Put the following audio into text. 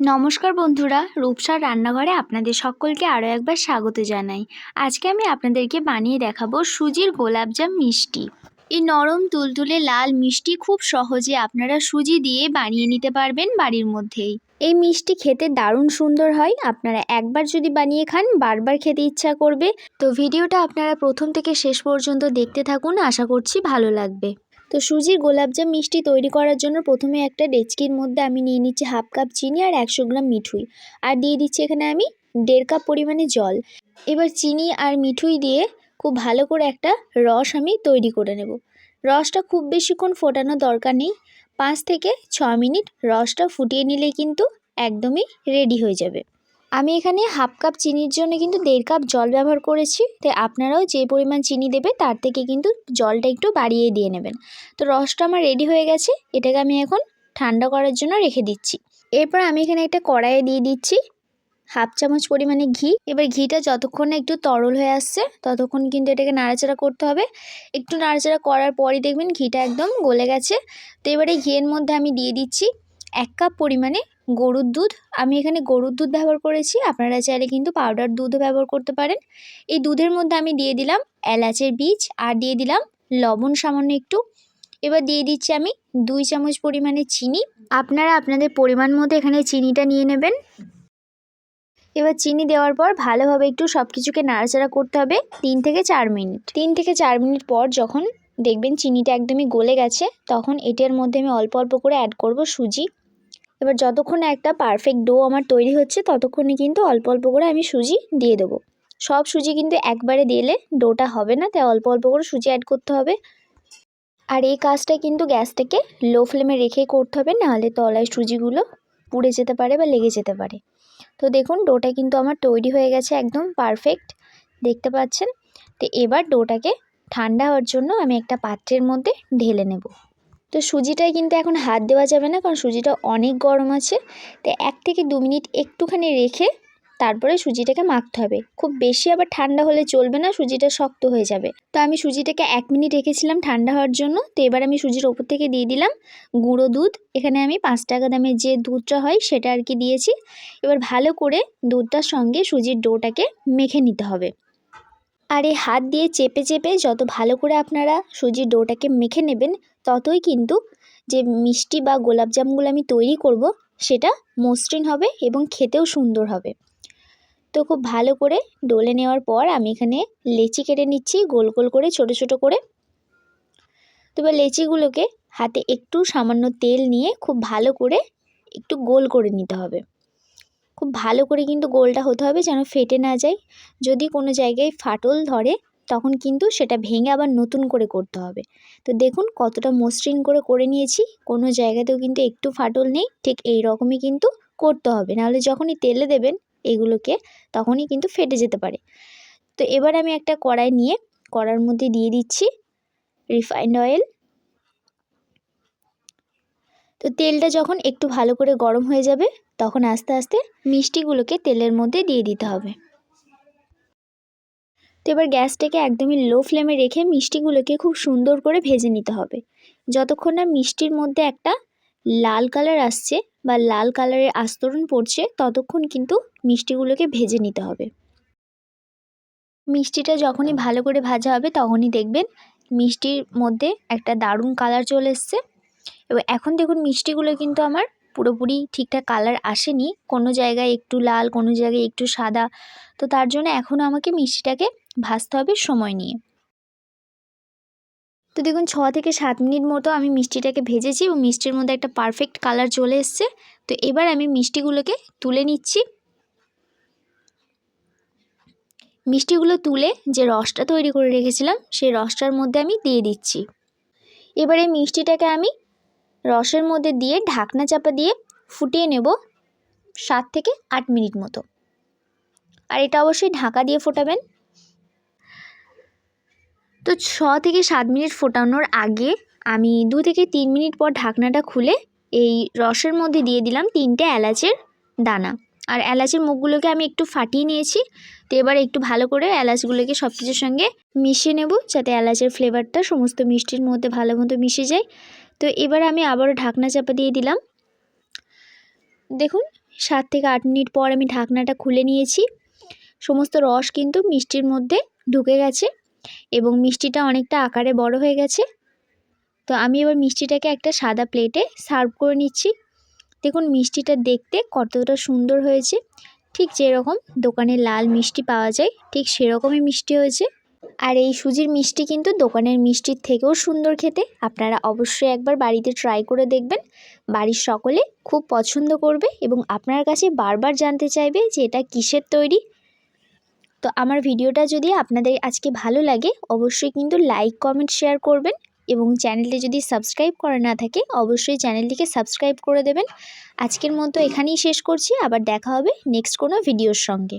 নমস্কার বন্ধুরা, রূপসার রান্নাঘরে আপনাদের সকলকে আরও একবার স্বাগত জানাই। আজকে আমি আপনাদেরকে বানিয়ে দেখাবো সুজির গোলাপজাম মিষ্টি। এই নরম, তুলতুলে, লাল মিষ্টি খুব সহজে আপনারা সুজি দিয়ে বানিয়ে নিতে পারবেন বাড়ির মধ্যেই। এই মিষ্টি খেতে দারুণ সুন্দর হয়, আপনারা একবার যদি বানিয়ে খান, বারবার খেতে ইচ্ছা করবে। তো ভিডিওটা আপনারা প্রথম থেকে শেষ পর্যন্ত দেখতে থাকুন, আশা করছি ভালো লাগবে। তো সুজির গোলাপজাম মিষ্টি তৈরি করার জন্য প্রথমে একটা ডেচকির মধ্যে আমি নিয়ে নিচ্ছি হাফ কাপ চিনি আর একশো গ্রাম মিঠুই। আর দিয়ে দিচ্ছি এখানে আমি দেড় কাপ পরিমাণে জল। এবার চিনি আর মিঠুই দিয়ে খুব ভালো করে একটা রস আমি তৈরি করে নেব। রসটা খুব বেশিক্ষণ ফোটানোর দরকার নেই। পাঁচ থেকে ছ মিনিট রসটা ফুটিয়ে নিলেই কিন্তু একদমই রেডি হয়ে যাবে। আমি এখানে হাফ কাপ চিনির জন্য কিন্তু দেড় কাপ জল ব্যবহার করেছি। তো আপনারাও যে পরিমাণ চিনি দেবে তার থেকে কিন্তু জলটা একটু বাড়িয়ে দিয়ে নেবেন। তো রসটা আমার রেডি হয়ে গেছে। এটাকে আমি এখন ঠান্ডা করার জন্য রেখে দিচ্ছি। এরপর আমি এখানে একটা কড়াইয়ে দিয়ে দিচ্ছি হাফ চামচ পরিমাণে ঘি। এবার ঘিটা যতক্ষণ একটু তরল হয়ে আসছে, ততক্ষণ কিন্তু এটাকে নাড়াচাড়া করতে হবে। একটু নাড়াচাড়া করার পরই দেখবেন ঘিটা একদম গলে গেছে। তো এবারে ঘিয়ের মধ্যে আমি দিয়ে দিচ্ছি এক কাপ পরিমাণে গরুর দুধ। আমি এখানে গরুর দুধ ব্যবহার করেছি। আপনারা চাইলে কিন্তু পাউডার দুধও ব্যবহার করতে পারেন। এই দুধের মধ্যে আমি দিয়ে দিলাম এলাচের বীজ আর দিয়ে দিলাম লবণ সামান্য একটু। এবার দিয়ে দিচ্ছি আমি দুই চামচ পরিমাণে চিনি। আপনারা আপনাদের পরিমাণ মতো এখানে চিনিটা নিয়ে নেবেন। এবার চিনি দেওয়ার পর ভালোভাবে একটু সব কিছুকে নাড়াচাড়া করতে হবে তিন থেকে চার মিনিট। তিন থেকে চার মিনিট পর যখন দেখবেন চিনিটা একদমই গলে গেছে, তখন এটার মধ্যে আমি অল্প অল্প করে অ্যাড করব সুজি। এবার যতক্ষণ একটা পারফেক্ট ডো আমার তৈরি হচ্ছে, ততক্ষণে কিন্তু অল্প অল্প করে আমি সুজি দিয়ে দেবো। সব সুজি কিন্তু একবারে দিলে ডোটা হবে না, তাই অল্প অল্প করে সুজি অ্যাড করতে হবে। আর এই কাজটা কিন্তু গ্যাসটাকে লো ফ্লেমে রেখেই করতে হবে, নাহলে তলায় সুজিগুলো পুড়ে যেতে পারে বা লেগে যেতে পারে। তো দেখুন ডোটা কিন্তু আমার তৈরি হয়ে গেছে একদম পারফেক্ট দেখতে পাচ্ছেন? তো এবার ডোটাকে ঠান্ডা হওয়ার জন্য আমি একটা পাত্রের মধ্যে ঢেলে নেব। তো সুজিটায় কিন্তু এখন হাত দেওয়া যাবে না, কারণ সুজিটা অনেক গরম আছে। তো এক থেকে দু মিনিট একটুখানি রেখে তারপরে সুজিটাকে মাখতে হবে। খুব বেশি আবার ঠান্ডা হলে চলবে না, সুজিটা শক্ত হয়ে যাবে। তো আমি সুজিটাকে এক মিনিট রেখেছিলাম ঠান্ডা হওয়ার জন্য। তো এবার আমি সুজির ওপর থেকে দিয়ে দিলাম গুঁড়ো দুধ। এখানে আমি পাঁচ টাকা দামের যে দুধটা হয় সেটা আর কি দিয়েছি। এবার ভালো করে দুধটার সঙ্গে সুজির ডোটাকে মেখে নিতে হবে। আর এই হাত দিয়ে চেপে চেপে যত ভালো করে আপনারা সুজির ডোটাকে মেখে নেবেন, ততই কিন্তু যে মিষ্টি বা গোলাপজামগুলো আমি তৈরি করব, সেটা মসৃণ হবে এবং খেতেও সুন্দর হবে। তো খুব ভালো করে ডলে নেওয়ার পর আমি এখানে লেচি কেটে নিচ্ছি, গোল গোল করে, ছোট ছোট করে। তো এবার লেচিগুলোকে হাতে একটু সামান্য তেল নিয়ে খুব ভালো করে একটু গোল করে নিতে হবে। খুব ভালো করে কিন্তু গোলটা হতে হবে যেন ফেটে না যায়। যদি কোনো জায়গায় ফাটল ধরে, তখন কিন্তু সেটা ভেঙে আবার নতুন করে করতে হবে। তো দেখুন কতটা মসৃণ করে করে নিয়েছি, কোনো জায়গাতেও কিন্তু একটু ফাটল নেই, ঠিক এই রকমই কিন্তু করতে হবে। নাহলে যখনই তেলে দেবেন এগুলোকে, তখনই কিন্তু ফেটে যেতে পারে। তো এবার আমি একটা কড়াই নিয়ে, কড়ার মধ্যে দিয়ে দিচ্ছি রিফাইন্ড অয়েল। তো তেলটা যখন একটু ভালো করে গরম হয়ে যাবে, তখন আস্তে আস্তে মিষ্টিগুলোকে তেলের মধ্যে দিয়ে দিতে হবে। তো এবার গ্যাসটাকে একদমই লো ফ্লেমে রেখে মিষ্টিগুলোকে খুব সুন্দর করে ভেজে নিতে হবে। যতক্ষণ না মিষ্টির মধ্যে একটা লাল কালার আসছে বা লাল কালারের আস্তরণ পড়ছে, ততক্ষণ কিন্তু মিষ্টিগুলোকে ভেজে নিতে হবে। মিষ্টিটা যখনই ভালো করে ভাজা হবে, তখনই দেখবেন মিষ্টির মধ্যে একটা দারুণ কালার চলে এসছে। এবার এখন দেখুন মিষ্টিগুলো কিন্তু আমার পুরোপুরি ঠিকঠাক কালার আসেনি। কোনো জায়গায় একটু লাল, কোনো জায়গায় একটু সাদা। তো তার জন্য এখনও আমাকে মিষ্টিটাকে ভাজতে হবে সময় নিয়ে। তো দেখুন ছ থেকে সাত মিনিট মতো আমি মিষ্টিটাকে ভেজেছি এবং মিষ্টির মধ্যে একটা পারফেক্ট কালার চলে এসছে। তো এবার আমি মিষ্টিগুলোকে তুলে নিচ্ছি। মিষ্টিগুলো তুলে যে রসটা তৈরি করে রেখেছিলাম, সেই রসটার মধ্যে আমি দিয়ে দিচ্ছি। এবারে মিষ্টিটাকে আমি রসের মধ্যে দিয়ে ঢাকনা চাপা দিয়ে ফুটিয়ে নেব সাত থেকে আট মিনিট মতো। আর এটা অবশ্যই ঢাকা দিয়ে ফোটাবেন। তো ছ থেকে সাত মিনিট ফোটানোর আগে আমি দু থেকে তিন মিনিট পর ঢাকনাটা খুলে এই রসের মধ্যে দিয়ে দিলাম তিনটে এলাচের দানা। আর এলাচের মুখগুলোকে আমি একটু ফাটিয়ে নিয়েছি। তো এবার একটু ভালো করে এলাচগুলোকে সব কিছুর সঙ্গে মিশিয়ে নেব যাতে এলাচের ফ্লেভারটা সমস্ত মিষ্টির মধ্যে ভালো মতো মিশে যায়। তো এবার আমি আবারও ঢাকনা চাপা দিয়ে দিলাম। দেখুন, সাত থেকে আট মিনিট পর আমি ঢাকনাটা খুলে নিয়েছি। সমস্ত রস কিন্তু মিষ্টির মধ্যে ঢুকে গেছে এবং মিষ্টিটা অনেকটা আকারে বড় হয়ে গেছে। তো আমি এবার মিষ্টিটাকে একটা সাদা প্লেটে সার্ভ করে নিচ্ছি। দেখুন, মিষ্টিটা দেখতে কতটা সুন্দর হয়েছে। ঠিক যেরকম দোকানে লাল মিষ্টি পাওয়া যায়, ঠিক সেরকমই মিষ্টি হয়েছে। আর এই সুজির মিষ্টি কিন্তু দোকানের মিষ্টির থেকেও সুন্দর খেতে। আপনারা অবশ্যই একবার বাড়িতে ট্রাই করে দেখবেন। বাড়ির সকলে খুব পছন্দ করবে এবং আপনার কাছে বারবার জানতে চাইবে যে এটা কিসের তৈরি। তো আমার ভিডিওটা যদি আপনাদের আজকে ভালো লাগে, অবশ্যই কিন্তু লাইক কমেন্ট শেয়ার করবেন এবং চ্যানেলটি যদি সাবস্ক্রাইব করা না থাকে, অবশ্যই চ্যানেলটিকে সাবস্ক্রাইব করে দেবেন। আজকের মতো এখানেই শেষ করছি। আবার দেখা হবে নেক্সট কোনো ভিডিওর সঙ্গে।